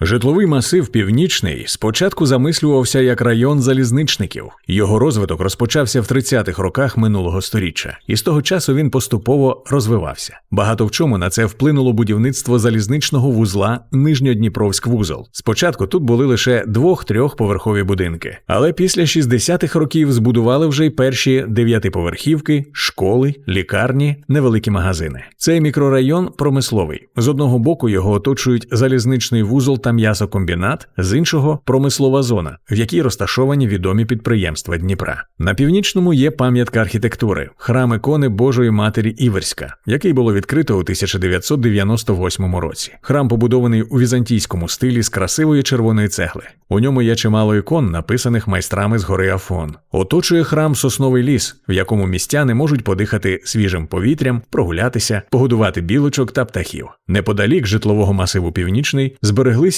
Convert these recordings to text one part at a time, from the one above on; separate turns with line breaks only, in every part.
Житловий масив Північний спочатку замислювався як район залізничників. Його розвиток розпочався в 30-х роках минулого сторіччя, і з того часу він поступово розвивався. Багато в чому на це вплинуло будівництво залізничного вузла Нижньодніпровськ вузол. Спочатку тут були лише двох-трьохповерхові будинки, але після 60-х років збудували вже й перші дев'ятиповерхівки, школи, лікарні, невеликі магазини. Цей мікрорайон промисловий. З одного боку його оточують залізничний вузол та м'ясокомбінат, з іншого промислова зона, в якій розташовані відомі підприємства Дніпра. На північному є пам'ятка архітектури храм ікони Божої Матері Іверська, який було відкрито у 1998 році. Храм побудований у візантійському стилі з красивої червоної цегли. У ньому є чимало ікон, написаних майстрами з гори Афон. Оточує храм сосновий ліс, в якому містяни можуть подихати свіжим повітрям, прогулятися, погодувати білочок та птахів. Неподалік житлового масиву Північний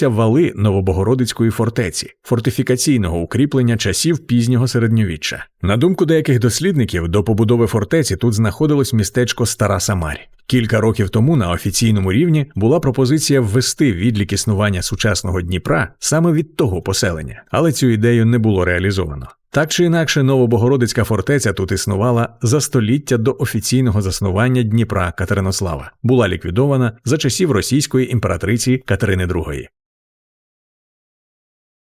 збереглися вали Новобогородицької фортеці, фортифікаційного укріплення часів пізнього середньовіччя. На думку деяких дослідників, до побудови фортеці тут знаходилось містечко Стара Самарь. Кілька років тому на офіційному рівні була пропозиція ввести відлік існування сучасного Дніпра саме від того поселення, але цю ідею не було реалізовано. Так чи інакше, Новобогородицька фортеця тут існувала за століття до офіційного заснування Дніпра Катеринослава, була ліквідована за часів російської імператриці Катерини II.